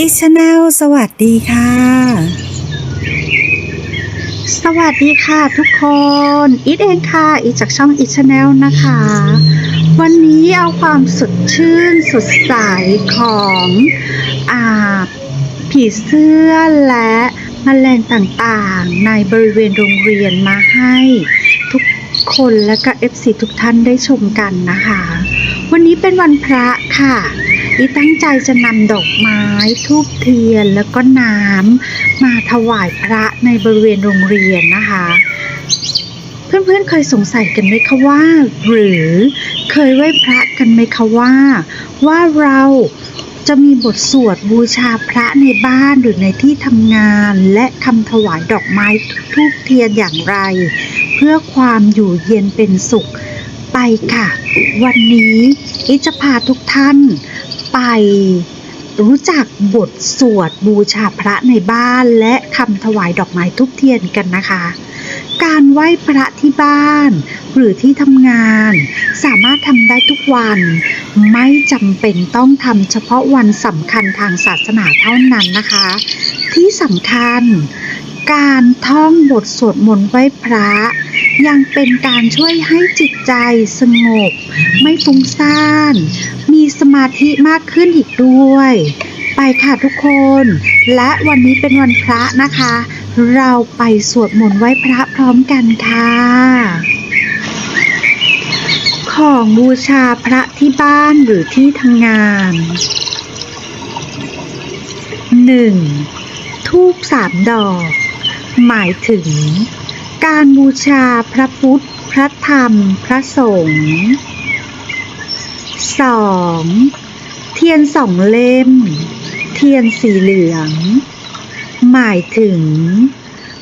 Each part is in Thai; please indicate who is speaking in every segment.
Speaker 1: อิชแนลสวัสดีค่ะ
Speaker 2: สวัสดีค่ะทุกคนอีทเองค่ะ อีทจากช่องอีชแนลนะคะ วันนี้เอาความสดชื่นสดใสของอ่าผีเสื้อและมแมลงต่างๆ ในบริเวณโรงเรียนมาให้ทุกคนและก็ FC ทุกท่านได้ชมกันนะคะ วันนี้เป็นวันพระค่ะ อีตั้งใจจะนำดอกไม้ทูบเทียนแล้วก็น้ำมาถวายพระในบริเวณโรงเรียนนะคะ เพื่อนๆเคยสงสัยกันไหมคะว่า หรือเคยไหว้พระกันไหมคะว่า ว่าเราจะมีบทสวดบูชาพระในบ้านหรือในที่ทำงาน และคำถวายดอกไม้ทูบเทียนอย่างไร เพื่อความอยู่เย็นเป็นสุขไปค่ะ วันนี้อิจะพาทุกท่าน ไป รู้จักบทสวดบูชาพระในบ้านและคำถวายดอกไม้ทุกเทียนกันนะคะ การไหว้พระที่บ้าน หรือที่ทำงาน สามารถทำได้ทุกวัน ไม่จำเป็นต้องทำเฉพาะวันสำคัญทางศาสนาเท่านั้นนะคะ ที่สำคัญการท่องบทสวดมนต์ไหว้พระ ยังเป็นการช่วยให้จิตใจสงบ ไม่ฟุ้งซ่าน มีสมาธิมากขึ้นอีกด้วย ไปค่ะทุกคน และวันนี้เป็นวันพระนะคะ เราไปสวดมนต์ไหว้พระพร้อมกันค่ะของบูชาพระที่บ้านหรือที่ทำงาน 1. ทูบสามดอก หมายถึง การบูชาพระพุทธ พระธรรม พระสงฆ์ 2. เทียนสองเล่ม เทียนสีเหลือง หมายถึง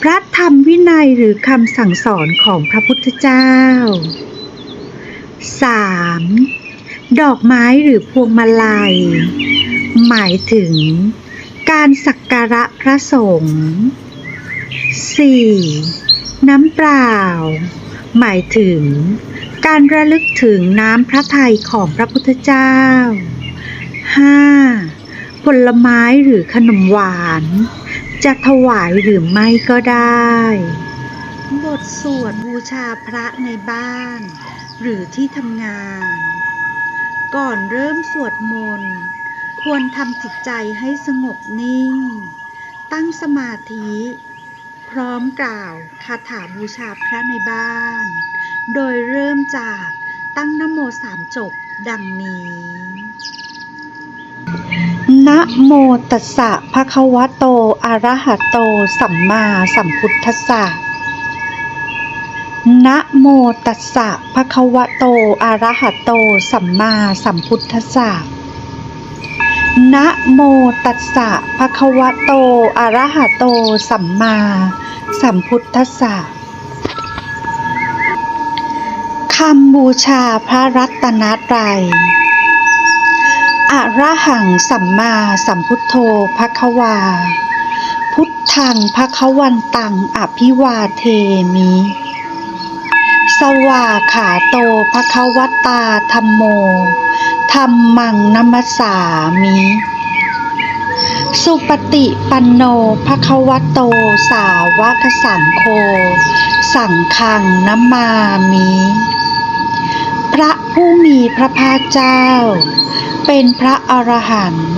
Speaker 2: พระธรรมวินัยหรือคำสั่งสอนของพระพุทธเจ้า 3. ดอกไม้หรือพวงมาลัย หมายถึง การสักการะพระสงฆ์ 4. น้ำเปล่า หมายถึง การระลึกถึงน้ำพระทัยของพระพุทธเจ้า 5. ผลไม้หรือขนมหวาน จะถวายหรือไม่ก็ได้ บทสวดบูชาพระในบ้าน หรือที่ทำงาน ก่อนเริ่มสวดมนต์ ควรทำจิตใจให้สงบนิ่ง ตั้งสมาธิ พร้อมกล่าวคาถาบูชาพระในบ้าน โดยเริ่มจากตั้งนโมสามจบดังนี้ นะโมตัสสะภะคะวะโต อะระหะโต สัมมาสัมพุทธัสสะนะโมตัสสะภะคะวะโต อะระหะโต สัมมาสัมพุทธัสสะนะโมตัสสะภะคะวะโต อะระหะโต สัมมาสัมพุทธัสสะ คำบูชาพระรัตนตรัยอะระหังสัมมาสัมพุทโธภะคะวา พุทธังภะคะวันตังอภิวาเทมิ สวาขาโตภะคะวตาธัมโมธัมมังนัมสสามิ สุปฏิปันโนภะคะวโตสาวกสังโฆ สังฆังนัมมามิ ระผู้มีพระภาคเจ้า เป็นพระอรหันต์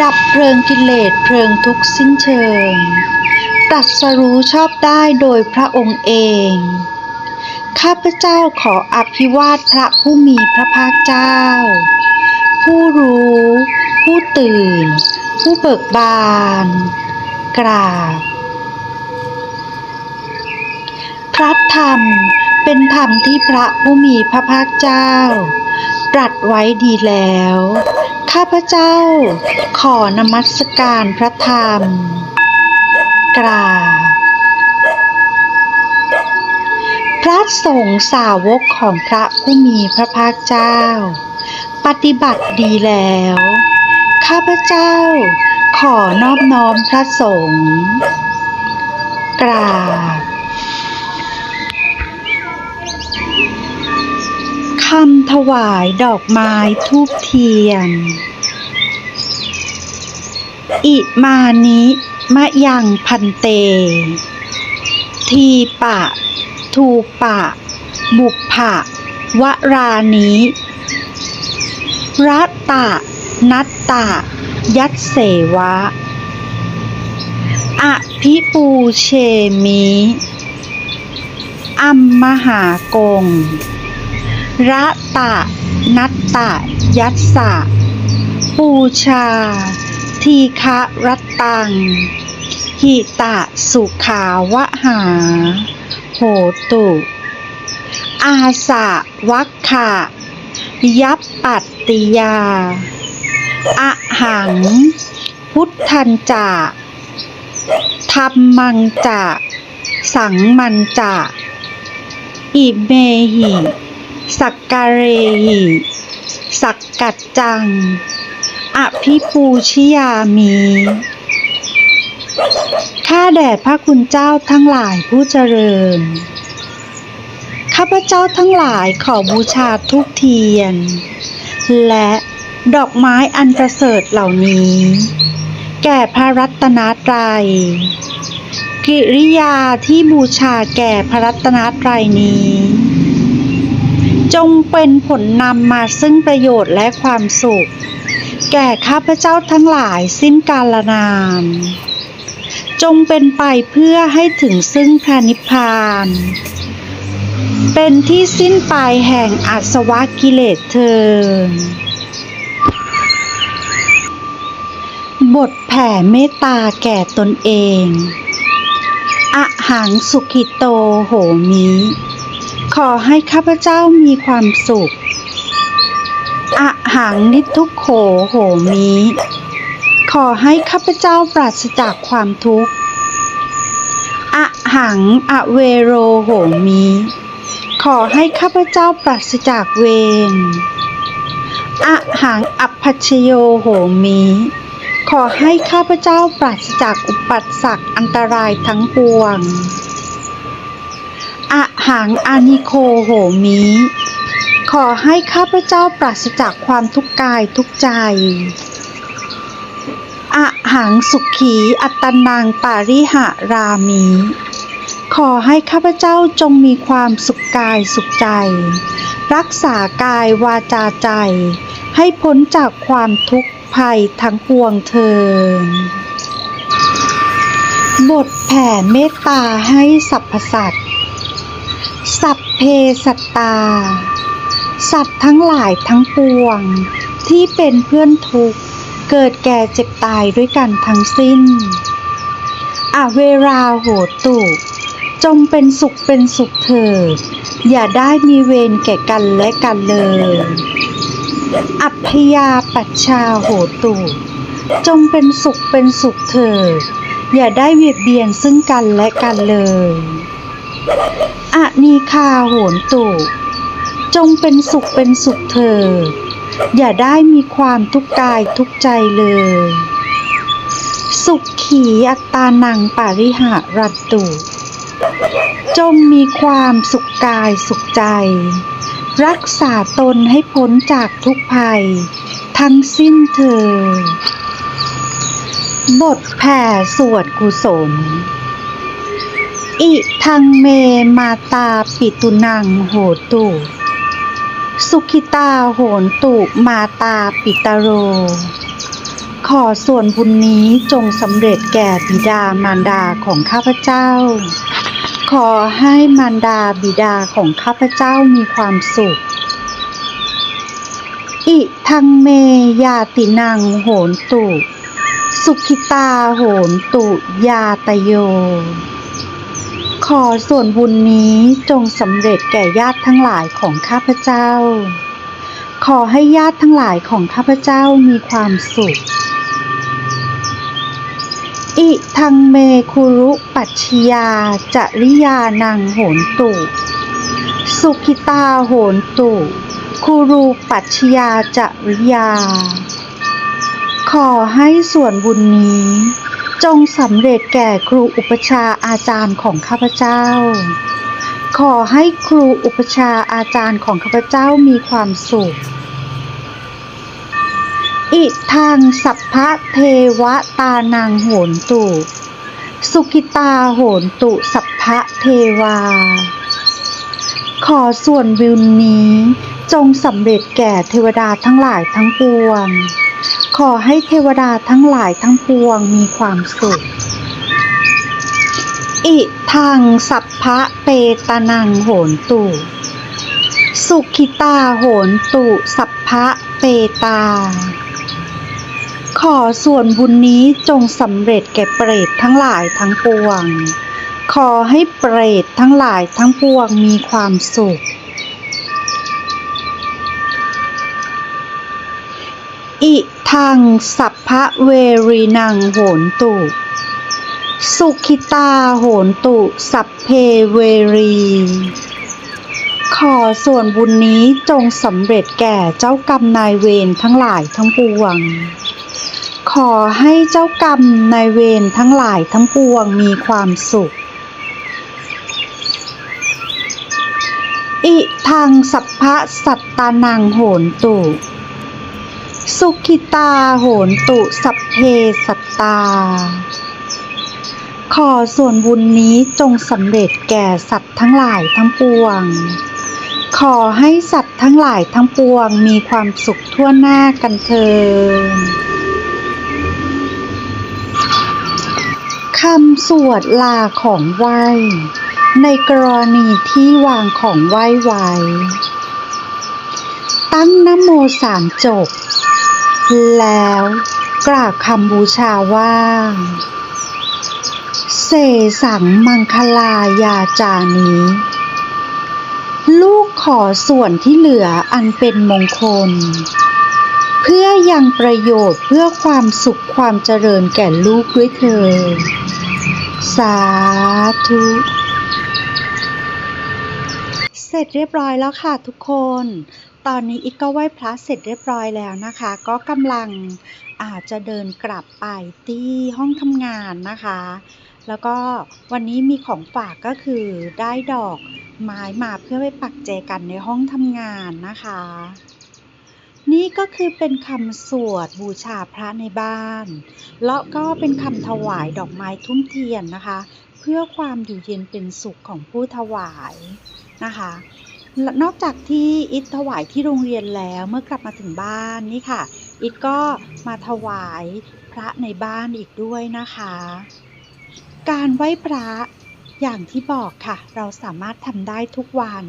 Speaker 2: ดับเพลิงกิเลสเพลิงทุกสิ้นเชิง ตรัสรู้ชอบได้โดยพระองค์เอง ข้าพเจ้าขออภิวาทพระผู้มีพระภาคเจ้า ผู้รู้ ผู้ตื่น ผู้เบิกบาน กราบพระธรรม เป็นธรรมที่พระผู้มีพระภาคเจ้า ตรัสไว้ดีแล้ว ข้าพเจ้าขอนมัสการพระธรรม กราบพระสงฆ์สาวกของพระผู้มีพระภาคเจ้า ปฏิบัติดีแล้ว ข้าพเจ้าขอนอบน้อมพระสงฆ์กราบ คำถวายดอกไม้ทูบเทียน อิมานิมะยังพันเต ทีปะ ทูปะ บุพภะวรานิรัตตะ นัตตะ ยัตเสวะ อภิปูเชมิ อัมมหากง ระตะ นัตตะ ยัสสะ ปูชา ทีฆะรัตตัง หิตะสุขาวะหา โหตุ อาสะวัคคะยัปปัตติยา อะหัง พุทธันจะธรรมังจะสังมันจะอิเมหิ สักกะเรหิสักกัจจัง อภิปูชิยามีข้าแด่พระคุณเจ้าทั้งหลายผู้เจริญ ข้าพเจ้าทั้งหลายขอบูชาทุกเทียน และดอกไม้อันประเสริฐเหล่านี้ แก่พระรัตนตรัย กิริยาที่บูชาแก่พระรัตนตรัยนี้ จงเป็นผลนำมาซึ่งประโยชน์และความสุข แก่ข้าพเจ้าทั้งหลายสิ้นกาลนาน จงเป็นไปเพื่อให้ถึงซึ่งพระนิพพาน เป็นที่สิ้นไปแห่งอาสวะกิเลสเทินบทแผ่เมตตาแก่ตนเองอะหังสุขิโตโหมิ ขอให้ข้าพเจ้ามีความสุขอะหังนิทุกโขโหมิขอให้ข้าพเจ้าปราศจากความทุกข์อะหังอเวโรโหมิขอให้ข้าพเจ้าปราศจากเวรอะหังอัพพัชโยโหมิขอให้ข้าพเจ้าปราศจากอุปสรรคอันตรายทั้งปวง หังอานิโคโหมิ ขอให้ข้าพเจ้าปราศจากความทุกข์กายทุกใจอะหังสุขีอัตตนังปาริหะรามิ ขอให้ข้าพเจ้าจงมีความสุขกายสุขใจ รักษากายวาจาใจ ให้พ้นจากความทุกข์ภัยทั้งปวงเทินบทแผ่เมตตาให้สรรพสัตว์ สัพเพสัตตา สัตว์ทั้งหลายทั้งปวง ที่เป็นเพื่อนทุกข์ เกิดแก่เจ็บตายด้วยกันทั้งสิ้น อเวราโหตุจงเป็นสุขเป็นสุขเถิด อย่าได้มีเวรแก่กันและกันเลย อัพยาปัชชาโหตุ จงเป็นสุขเป็นสุขเถิด อย่าได้เบียดเบียนซึ่งกันและกันเลย อะนีคาโหนตุจงเป็นสุขเป็นสุขเถิดอย่าได้มีความทุกข์กายทุกใจเลย สุขขีอัตตานังปาริหารัตตุ จงมีความสุขกายสุขใจ รักษาตนให้พ้นจากทุกภัย ทั้งสิ้นเถิดบทแผ่สวดกุศล อิทังเมมาตาปิตุนังโหตุ สุขิตาโหนตุมาตาปิตโร ขอส่วนบุญนี้จงสำเร็จแก่บิดามารดาของข้าพเจ้า ขอให้มารดาบิดาของข้าพเจ้ามีความสุข อิทังเมยาตินังโหนตุ สุขิตาโหนตุยาตโย ขอส่วนบุญนี้จงสำเร็จแก่ญาติทั้งหลายของข้าพเจ้า ขอให้ญาติทั้งหลายของข้าพเจ้ามีความสุข อิทังเมคุรุปัชชยาจริยานังโหนตุ สุขิตาโหนตุ คุรูปัชชยาจริยา ขอให้ส่วนบุญนี้ จงสำเร็จแก่ครูอุปชาอาจารย์ของข้าพเจ้า ขอให้ครูอุปชาอาจารย์ของข้าพเจ้ามีความสุข อิทังสัพพะเทวตานังโหนตุ สุขิตาโหนตุสัพพะเทวา ขอส่วนวิวนี้จงสำเร็จแก่เทวดาทั้งหลายทั้งปวง ขอให้เทวดาทั้งหลายทั้งปวงมีความสุข อิทังสัพพะเปตนังโหนตุ สุขิตาโหนตุสัพพะเปตา ขอส่วนบุญนี้จงสำเร็จแก่เปรตทั้งหลายทั้งปวง ขอให้เปรตทั้งหลายทั้งปวงมีความสุข อิทังสัพพะเวรีนังโหนตุ สุขิตาโหนตุ สัพเพเวรี ขอส่วนบุญนี้จงสำเร็จแก่เจ้ากรรมนายเวรทั้งหลายทั้งปวง ขอให้เจ้ากรรมนายเวรทั้งหลายทั้งปวงมีความสุขอิทังสัพพะสัตตานังโหนตุ สุขิตาโหนตุสัพเพสัตตา ขอส่วนบุญนี้จงสำเร็จแก่สัตว์ทั้งหลายทั้งปวง ขอให้สัตว์ทั้งหลายทั้งปวงมีความสุขทั่วหน้ากันเถิดคำสวดลาของไหวในกรณีที่วางของไหวไว้ ตั้งนโมสามจบ แล้วกล่าวคำบูชาว่า เสสังมังคลายาจานี้ ลูกขอส่วนที่เหลืออันเป็นมงคล เพื่อยังประโยชน์เพื่อความสุขความเจริญแก่ลูกด้วยเถิดสาธุเสร็จเรียบร้อยแล้วค่ะทุกคน ตอนนี้อีกก็ไหว้พระเสร็จเรียบร้อยแล้วนะคะ ก็กำลังอาจจะเดินกลับไปที่ห้องทำงานนะคะ แล้วก็วันนี้มีของฝากก็คือได้ดอกไม้มาเพื่อไปปักแจกันในห้องทำงานนะคะ นี่ก็คือเป็นคำสวดบูชาพระในบ้าน แล้วก็เป็นคำถวายดอกไม้ทุ่มเทียนนะคะ เพื่อความอยู่เย็นเป็นสุขของผู้ถวายนะคะและ นอกจากที่อิทถวายที่โรงเรียนแล้วเมื่อกลับมาถึงบ้านนี่ค่ะ อิทก็มาถวายพระในบ้านอีกด้วยนะคะ การไหว้พระอย่างที่บอกค่ะ เราสามารถทำได้ทุกวัน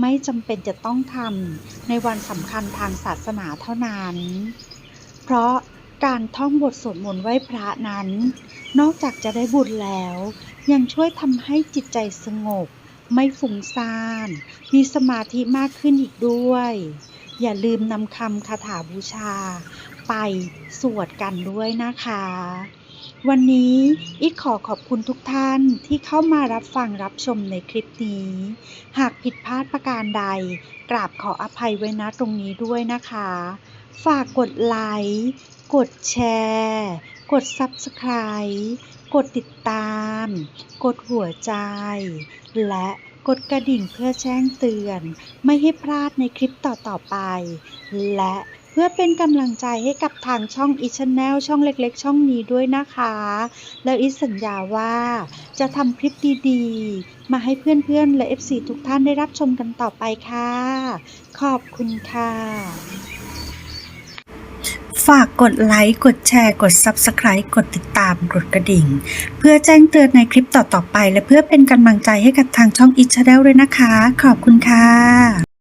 Speaker 2: ไม่จำเป็นจะต้องทำในวันสำคัญทางศาสนาเท่านั้น เพราะการท่องบทสวดมนต์ไหว้พระนั้น นอกจากจะได้บุญแล้ว ยังช่วยทำให้จิตใจสงบ ไม่ฟุ้งซ่าน มีสมาธิมากขึ้นอีกด้วย อย่าลืมนำคำคาถาบูชา ไปสวดกันด้วยนะคะ วันนี้อีกขอขอบคุณทุกท่านที่เข้ามารับฟังรับชมในคลิปนี้ หากผิดพลาดประการใด กราบขออภัยไว้ณตรงนี้ด้วยนะคะ ฝากกดไลค์ กดแชร์ กด Subscribe กดติดตาม กดหัวใจ และกดกระดิ่งเพื่อแจ้งเตือน ไม่ให้พลาดในคลิปต่อๆไป และเพื่อเป็นกำลังใจให้กับทางช่องอีชแนลช่องเล็กๆ ช่องนี้ด้วยนะคะ แล้วอีสัญญาว่า จะทำคลิปดีๆ มาให้เพื่อนๆ และ FC ทุกท่านได้รับชมกันต่อไปค่ะ ขอบคุณค่ะ
Speaker 1: ฝากกดไลค์ กดแชร์ กด Subscribe กดติดตาม กดกระดิ่ง เพื่อแจ้งเตือนในคลิปต่อ ๆ ไป และเพื่อเป็นกำลังใจให้กับทางช่อง i ิช n เ l ด้วยนะคะ ขอบคุณค่ะ